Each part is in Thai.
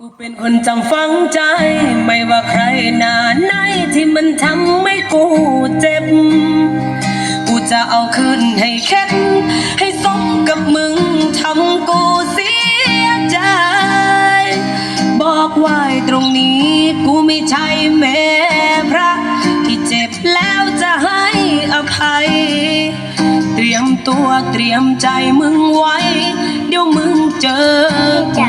กูเป็นคนจำฝังใจ ไม่ว่าใครหนาไหนที่มันทำให้กูเจ็บ กูจะเอาคืนให้เข็ดให้สมกับมึงทำกูเสียใจ บอกไว้ตรงนี้กูไม่ใช่แม่พระ ที่เจ็บแล้วจะให้อภัย เตรียมตัวเตรียมใจมึงไว้ เดี๋ยวมึงเจอกู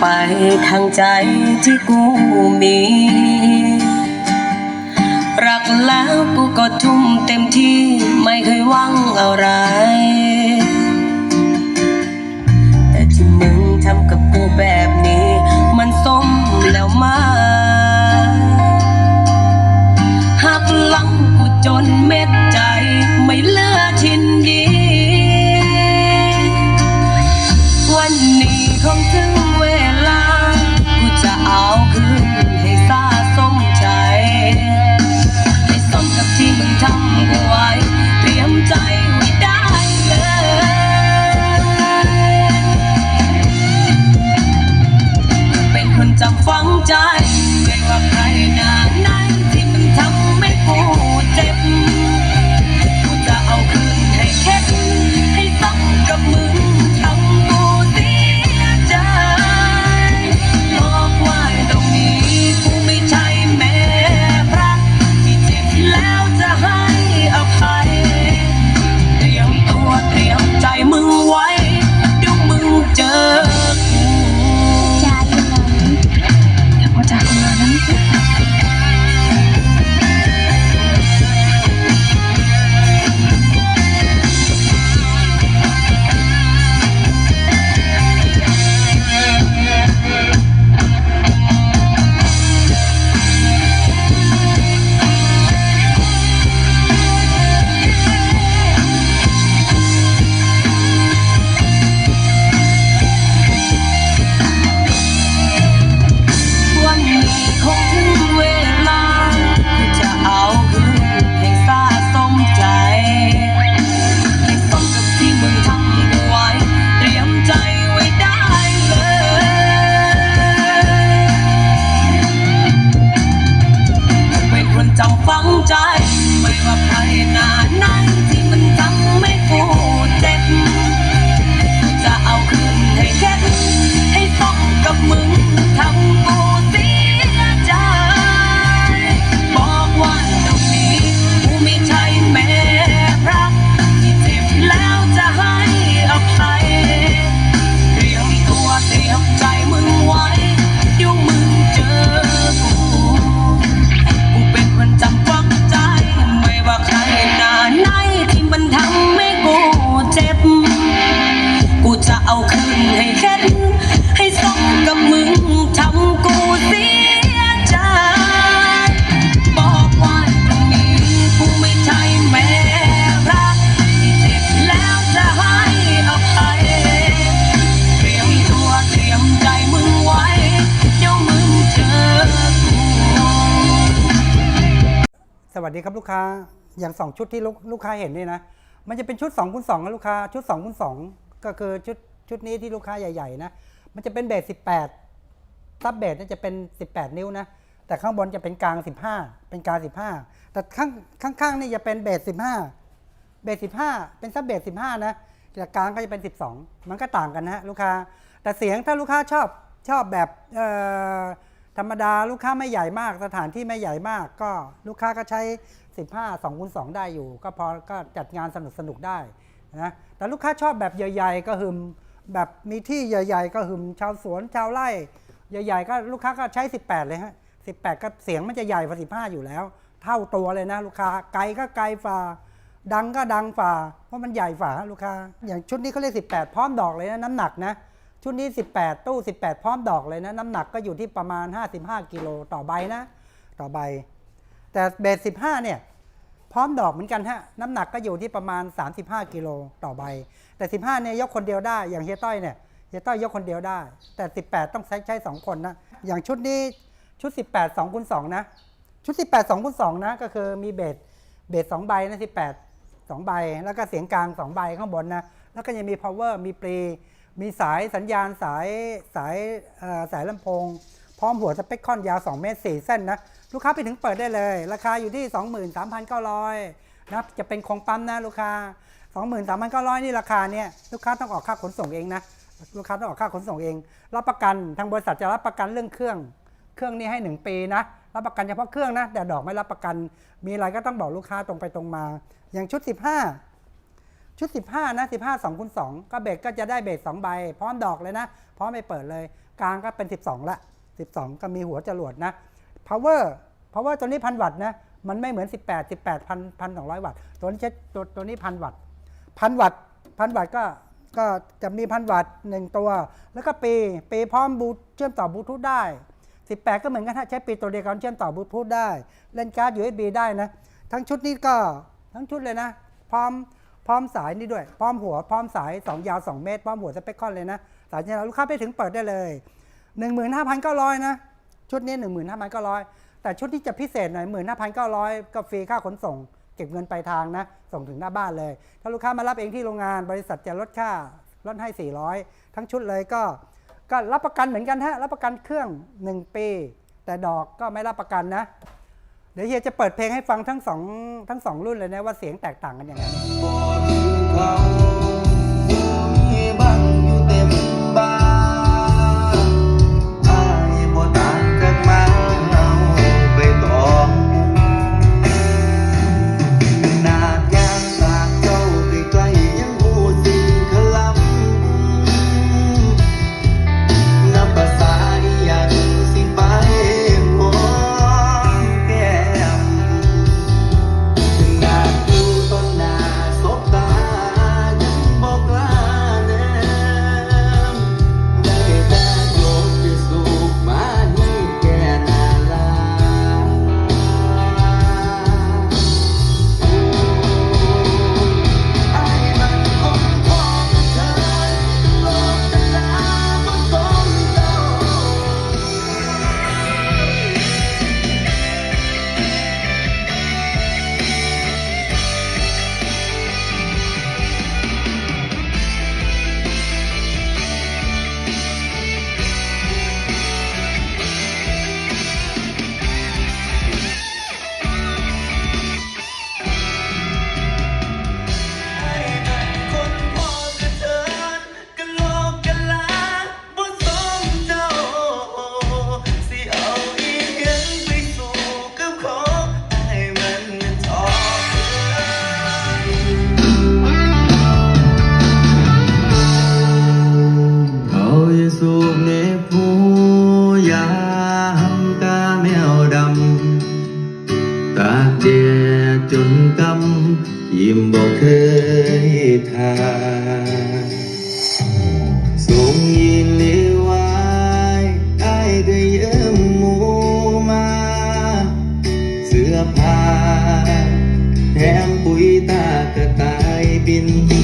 ไปทางใจที่กูมี รักแล้วกูก็ทุ่มเต็มที่ไม่เคยหวังอะไรูกค้าอย่างสองชุดที่ลูกลูกค้าเห็นนี่นะ มันจะเป็นชุด2คูณ2นะลูกค้าชุด2คูณ2ก็คือชุดชุดนี้ที่ลูกค้าใหญ่ๆนะ มันจะเป็นเบส 18ซับเบสนี่จะเป็น 18 นิ้วนะ แต่ข้างบนจะเป็นกลาง 15 เป็นกลาง 15 แต่ข้างข้างๆนี่จะเป็นเบส 15 เบส 15 เป็นซับเบส 15 นะแต่กลางก็จะเป็น 12 มันก็ต่างกันนะฮะลูกค้า แต่เสียงถ้าลูกค้าชอบชอบแบบธรรมดาลูกค้าไม่ใหญ่มาก สถานที่ไม่ใหญ่มากก็ลูกค้าก็ใช้ 15 2คูณ2ได้อยู่ ก็พอก็จัดงานสนุกสนุกได้นะแต่ลูกค้าชอบแบบใหญ่ๆ ก็หึมแบบมีที่ใหญ่ ๆ ก็หึมชาวสวนชาวไร่ใหญ่ๆ ก็ลูกค้าก็ใช้ 18 เลยฮะ 18 ก็เสียงมันจะใหญ่กว่า15 อยู่แล้ว เท่าตัวเลยนะลูกค้าไกลก็ไกลฝ่า ดังก็ดังฝ่า เพราะมันใหญ่ฝ่าลูกค้า อย่างชุดนี้เขาเรียก 18 พร้อมดอกเลยนะน้ำหนักนะชุดนี้ 18 ตู้ 18 พร้อมดอกเลยนะ น้ำหนักก็อยู่ที่ประมาณ 55 กิโลต่อใบนะ ต่อใบ แต่เบส15เนี่ยพร้อมดอกเหมือนกันฮะน้ำหนักก็อยู่ที่ประมาณ 35 กิโลต่อใบ แต่ 15เนี่ยยกคนเดียวได้ อย่างเฮียต้อยเนี่ยเฮียต้อยยกคนเดียวได้ แต่ 18 ต้องใช้ใช้ 2 คนนะ อย่างชุดนี้ชุด 18 2คูณ2นะ ชุด 18 2คูณ2นะ ก็คือมีเบสเบส2ใบนะ18 2 ใบ แล้วก็เสียงกลาง 2 ใบข้างบนนะ แล้วก็ยังมี power มีปรี มีสายสัญญาณสายสายสายลำโพง พร้อมหัวสเปคคอนยาว 2 เมตร 4 เส้นนะ ลูกค้าไปถึงเปิดได้เลย ราคาอยู่ที่ 23,900นะจะเป็นคงปั๊มนะลูกค้า 23,900 นี่ราคาเนี่ยลูกค้าต้องออกค่าขนส่งเองนะลูกค้าต้องออกค่าขนส่งเอง รับประกันทางบริษัทจะรับประกันเรื่องเครื่อง เครื่องนี้ให้ 1 ปีนะ รับประกันเฉพาะเครื่องนะ แต่ดอกไม่รับประกัน มีอะไรก็ต้องบอกลูกค้าตรงไปตรงมา อย่างชุด 15 ชุด 15 นะ 15 2คูณ2ก็เบสก็จะได้เบส2ใบ พร้อมดอกเลยนะ พร้อมไปเปิดเลย กลางก็เป็น 12ละ 12 ก็มีหัวจรวดนะ power power ตัวนี้พันวัตต์นะ มันไม่เหมือน 18 18พันพันสองร้อยวัตต์ ตัวนี้ใช้ตัวตัวนี้พันวัตต์พันวัตต์พันวัตต์ก็ก็จะมีพันวัตต์หนึ่งตัว แล้วก็ปีปีพร้อมบลูเชื่อมต่อบลูทูธได้ 18 ก็เหมือนกันถ้าใช้ปีตัวเดียวกันเชื่อมต่อบลูทูธได้ เล่นการ์ด USB ได้นะ ทั้งชุดนี้ก็ทั้งชุดเลยนะ พร้อมพร้อมสายนี่ด้วย พร้อมหัว พร้อมสาย 2 ยาว 2 เมตร พร้อมหัวสเปคคอนเลยนะ สายเนี่ยลูกค้าไปถึงเปิดได้เลย 15,900 นะ ชุดนี้ 15,900 แต่ชุดที่จะพิเศษหน่อย 15,900 ก็ฟรีค่าขนส่ง เก็บเงินปลายทางนะ ส่งถึงหน้าบ้านเลย ถ้าลูกค้ามารับเองที่โรงงานบริษัทจะลดค่าลดให้ 400 ทั้งชุดเลยก็ก็รับประกันเหมือนกันฮะรับประกันเครื่อง 1 ปี แต่ดอกก็ไม่รับประกันนะ เดี๋ยวเฮียจะเปิดเพลงให้ฟังทั้งสองทั้งสองรุ่นเลยนะว่าเสียงแตกต่างกันยังไง ต่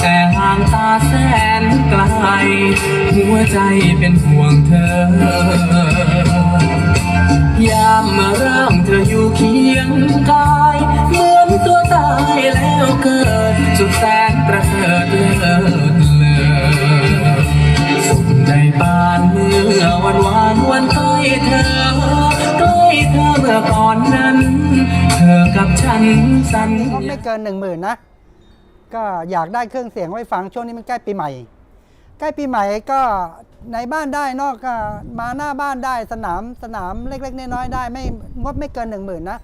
แต่ห่างตาแสนไกล หัวใจเป็นห่วงเธอยามเมื่อร่างเธออยู่เคียงกาย เหมือนตัวตายแล้วเกิด สุดแสนประเสริฐเลิศเลอสุขในปานเมื่อวันวานวันใกล้เธอใกล้เธอเมื่อก่อนนั้น เธอกับฉันสัญญา ไม่เกินหนึ่งหมื่นนะ ก็อยากได้เครื่องเสียงไว้ฟังช่วงนี้มันใกล้ปีใหม่ ใกล้ปีใหม่ก็ในบ้านได้นอกก็มาหน้าบ้านได้สนามสนามเล็ก ๆ น้อยๆได้ไม่งบไม่เกินหนึ่งหมื่นนะ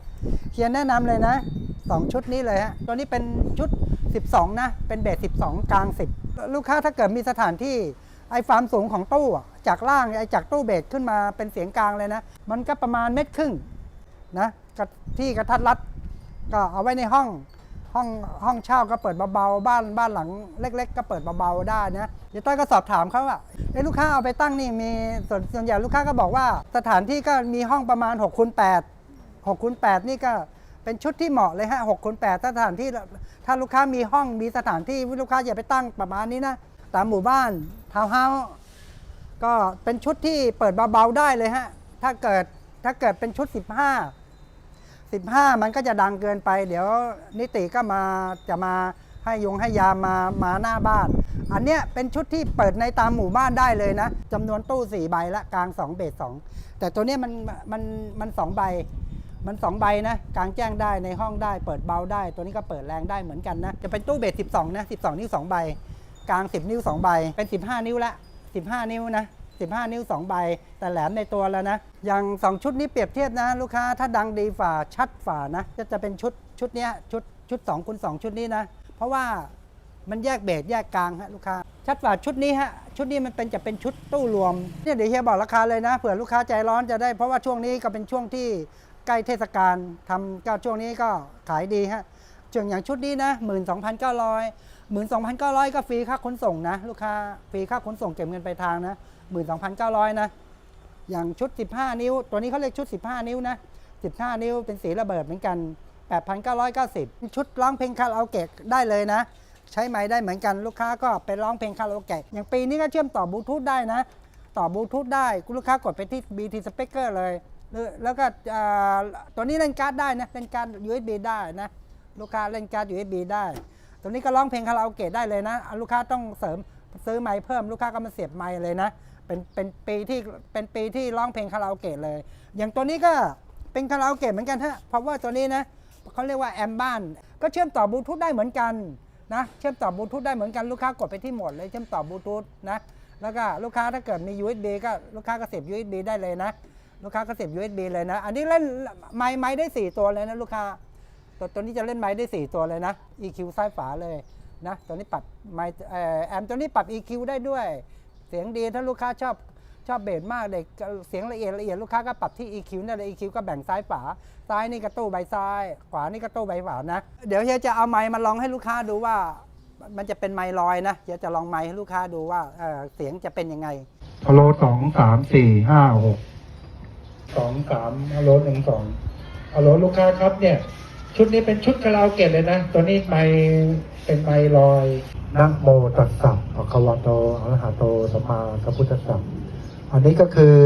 เขียนแนะนำเลยนะสองชุดนี้เลยฮะตัวนี้เป็นชุด 12 นะ เป็นเบส12 กลาง 10 ลูกค้าถ้าเกิดมีสถานที่ไอ้ความสูงของตู้จากล่างไอ้จากตู้เบสขึ้นมาเป็นเสียงกลางเลยนะ มันก็ประมาณเม็ดครึ่งนะกระที่กระทัดรัดก็เอาไว้ในห้อง ห้องห้องเช่าก็เปิดเบาๆบ้านบ้านหลังเล็ก ๆ ก็เปิดเบาๆได้นะเดี๋ยวต้อยก็สอบถามเขาว่าเอ้ลูกค้าเอาไปตั้งนี่มีส่วนส่วนใหญ่ลูกค้าก็บอกว่า สถานที่ก็มีห้องประมาณ6คูณ8 6คูณ8นี่ก็เป็นชุดที่เหมาะเลยฮะ6คูณ8ถ้าสถานที่ถ้าลูกค้ามีห้องมีสถานที่ลูกค้าอย่าไปตั้งประมาณนี้นะตามหมู่บ้านทาวน์เฮาส์ก็เป็นชุดที่เปิดเบาๆได้เลยฮะถ้าเกิดถ้าเกิดเป็นชุด 15 15 มันก็จะดังเกินไป เดี๋ยวนิติก็มาจะมาให้ยงให้ยามามาหน้าบ้าน อันเนี้ยเป็นชุดที่เปิดในตามหมู่บ้านได้เลยนะจำนวนตู้4ใบละกลาง 2 เบส2แต่ตัวเนี้ยมันมันมัน2ใบ มัน2ใบนะกลางแจ้งได้ในห้องได้ เปิดเบาได้ ตัวนี้ก็เปิดแรงได้เหมือนกันนะจะเป็นตู้เบส12นะ12 นิ้ว2ใบ กลาง 10 นิ้ว2ใบเป็น 15 นิ้วละ15 นิ้วนะ 15 นิ้ว 2 ใบ แต่แหลมในตัวแล้วนะ อย่าง 2 ชุดนี้เปรียบเทียบนะ ลูกค้าถ้าดังดีฝ่าชัดฝ่านะก็จะเป็นชุดชุดเนี้ยชุดชุด2คูณ2ชุดนี้นะ เพราะว่ามันแยกเบสแยกกลางฮะลูกค้า ชัดฝ่าชุดนี้ฮะชุดนี้มันเป็นจะเป็นชุดตู้รวมเนี่ยเดี๋ยวเฮียบอกราคาเลยนะเผื่อลูกค้าใจร้อนจะได้ เพราะว่าช่วงนี้ก็เป็นช่วงที่ใกล้เทศกาลทำก็ช่วงนี้ก็ขายดีฮะส่วนอย่างชุดนี้นะ12,900 12,900ก็ฟรีค่าขนส่งนะ ลูกค้าฟรีค่าขนส่งเก็บเงินไปลายทางพันะ12,900นะ อย่างชุด15นิ้ว ตัวนี้เขาเรียกชุด15นิ้วนะ15นิ้วเป็นสีระเบิดเหมือนกัน8,990ชุดร้องเพลงคาราโอเกะได้เลยนะ ใช้ไม้ได้เหมือนกันลูกค้าก็ไปร้องเพลงคาราโอเกะอย่างปีนี้ก็เชื่อมต่อบลูทูธได้นะ ต่อบลูทูธได้คุณลูกค้ากดไปที่ BT Speaker เลยแล้วก็ตัวนี้เล่นการ์ดได้นะเล่นการ์ด USB ได้นะลูกค้าเล่นการ์ด USB ได้ ตัวนี้ก็ร้องเพลงคาราโอเกะได้เลยนะ ลูกค้าต้องเสริมซื้อไมค์เพิ่มลูกค้าก็มาเสียบไมค์เลยนะ เป็นเป็นปีที่เป็นปีที่ร้องเพลงคาราโอเกะเลย อย่างตัวนี้ก็เป็นคาราโอเกะเหมือนกันฮะเพราะว่าตัวนี้นะเขาเรียกว่าแอมบ้าน ก็เชื่อมต่อบลูทูธได้เหมือนกันนะเชื่อมต่อบลูทูธได้เหมือนกันลูกค้ากดไปที่โหมดเลยเชื่อมต่อบลูทูธนะแล้วก็ลูกค้าถ้าเกิดมี USB ก็ลูกค้าก็เสียบ USB ได้เลยนะ ลูกค้าก็เสียบ USB เลยนะ อันนี้เล่นไม้ไม้ได้สี่ตัวเลยนะลูกค้า ตัวตัวนี้จะเล่นไม้ได้ 4 ตัวเลยนะ EQ ซ้ายฝาเลยนะตัวนี้ปรับไม้แอมตัวนี้ปรับ EQ ได้ด้วย เสียงดีถ้าลูกค้าชอบชอบเบสมากเด็กเสียงละเอียดละเอียดลูกค้าก็ปรับที่ EQ นั่นเลย EQ ก็แบ่งซ้ายฝาซ้ายนี่กระตู้ใบซ้าย ขวานี่กระตู้ใบขวานะ เดี๋ยวเฮียจะเอาไม้มาลองให้ลูกค้าดูว่า มันจะเป็นไม้ลอยนะเฮียจะลองไม้ให้ลูกค้าดูว่าเเสียงจะเป็นยังไงฮัลโหลสองสามสี่ห้าหกสองสามฮัลโหลหนึ่งสองฮัลโหลลูกค้าครับเนี่ย ชุดนี้เป็นชุดคาราโอเกะเลยนะ ตัวนี้ไมเป็นไมลอยนะโมตัสสะภะคะวะโตอะระหะโตสัมมาสัมพุทธัสสะอันนี้ก็คือ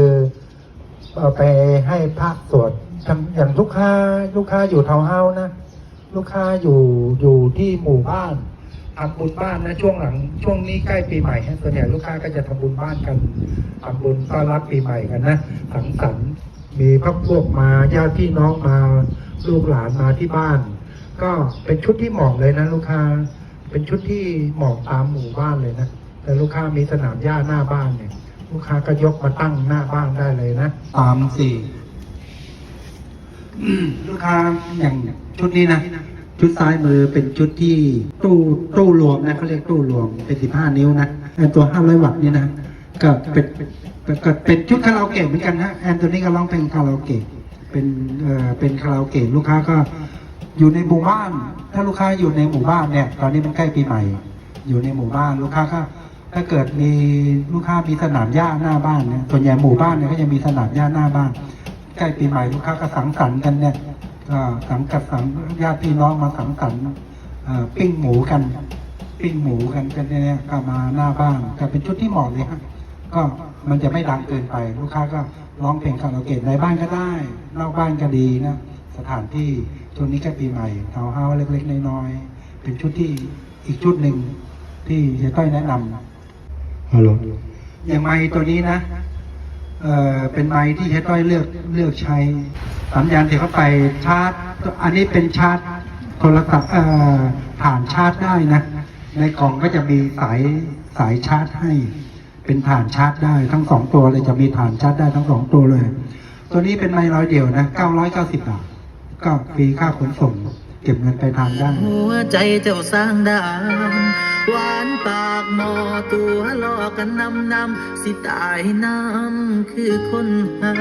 ไปให้ภาคสวดอย่างลูกค้าลูกค้าอยู่เทาเฮานะ ลูกค้าอยู่อยู่ที่หมู่บ้านทำบุญบ้านนะช่วงหลังช่วงนี้ใกล้ปีใหม่ฮะส่วนใหญ่ลูกค้าก็จะทำบุญบ้านกันทำบุญต้อนรับปีใหม่กันนะสังสรรค์มีพักพวกมาญาติพี่น้องมา ลูกหลานมาที่บ้าน ก็เป็นชุดที่เหมาะเลยนะลูกค้า เป็นชุดที่เหมาะตามหมู่บ้านเลยนะแต่ลูกค้ามีสนามหญ้าหน้าบ้านเนี่ย ลูกค้าก็ยกมาตั้งหน้าบ้านได้เลยนะสามสี่ลูกค้าอย่างชุดนี้นะชุดซ้ายมือเป็นชุดที่ตู้ตู้รวมนะเขาเรียกตู้รวมเป็นสิบห้านิ้วนะไอตัวห้าร้อยวัตต์นี่นะก็เป็นก็เป็นชุดคาราโอเกะเหมือนกันฮะแอนตัวนี้ก็ร้องเพลงคาราโอเกะ เป็นเอ่อเป็นคาราโอเกะลูกค้าก็อยู่ในหมู่บ้าน ถ้าลูกค้าอยู่ในหมู่บ้านเนี่ย ตอนนี้มันใกล้ปีใหม่ อยู่ในหมู่บ้านลูกค้าก็ถ้าเกิดมีลูกค้ามีสนามหญ้าหน้าบ้านเนี่ยส่วนใหญ่หมู่บ้านเนี่ยก็จะมีสนามหญ้าหน้าบ้าน ใกล้ปีใหม่ลูกค้าก็สังสรรค์กันเนี่ยก็สังกัดสังญาติพี่น้องมาสังสรรค์เอ่อปิ้งหมูกัน ปิ้งหมูกันกันเนี่ยก็มาหน้าบ้านก็เป็นชุดที่เหมาะเลยครับก็มันจะไม่ดังเกินไปลูกค้าก็ ร้องเพลงคาราโอเกะในบ้านก็ได้ นอกบ้านก็ดีนะ สถานที่ช่วงนี้ก็ปีใหม่เทาเฮาเล็กๆ น้อยๆ เป็นชุดที่อีกชุดหนึ่งที่เฮียต้อยแนะนำฮัลโหลอย่างไม้ตัวนี้นะเอ่อเป็นไม้ที่เฮียต้อยเลือกเลือกใช้สัญญาณที่เข้าไปชาร์จ อันนี้เป็นชาร์จโทรศัพท์เอ่อผ่านชาร์จได้นะ ในกล่องก็จะมีสายสายชาร์จให้ เป็นฐานชาร์จได้ทั้งสองตัวเลยจะมีฐานชาร์จได้ทั้งสองตัวเลย ตัวนี้เป็นไม้ร้อยเดียวนะ990บาทก็ฟรีค่าขนส่ง เก็บเงินไปทางได้หัวใจเจ้าสร้างดานหวานปากหมอตัวหลอกันนำนำสิตายน้ำคือคนหา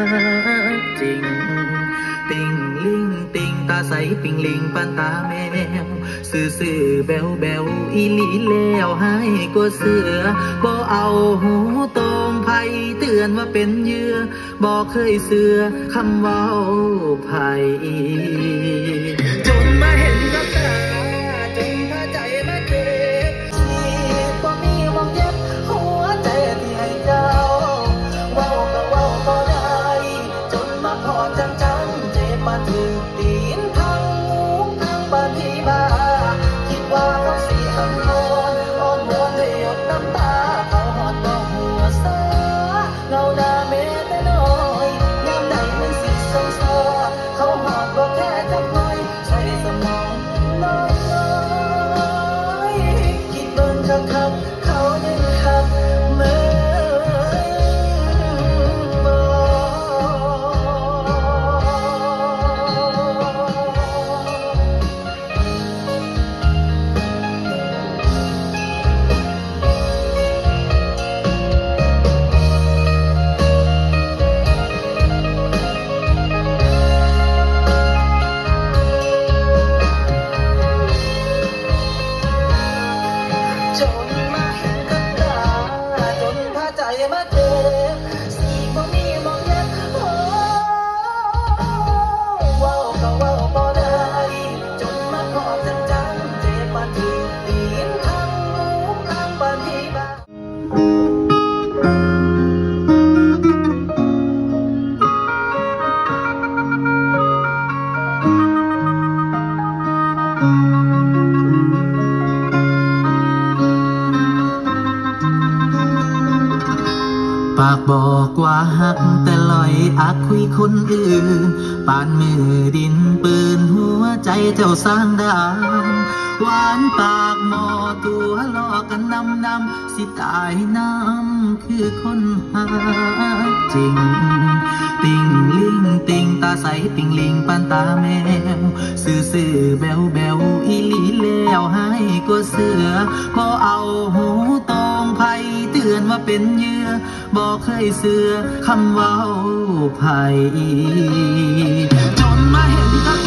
จริง ติงลิงติง ตาใสปิงลิงปันตาแมวซื่อซื่อแบวแบวอีหลีแล้วให้กว่าเสือบ่เอาหูตรงไผเตือนว่าเป็นเยื่อบ่เคยเสือคำเว้าไผ ว่าหักแต่ลอยอักคุยคนอื่นปานมือดินปืนหัวใจเจ้าสร้างดานหวานปากหมอ ตัวลอกกันนำนำสิตายน้ำคือคนหาจริง ติงลิงติงตาใสปิงลิงปันตาแมวซื่อซื่อแบวแบวอีหลีแล้วให้กวเสือบ่เอาหูตรงไผเตือนว่าเป็นเหยื่อบ่เคยเสือคำเว้าไผจนมาเห็นกับ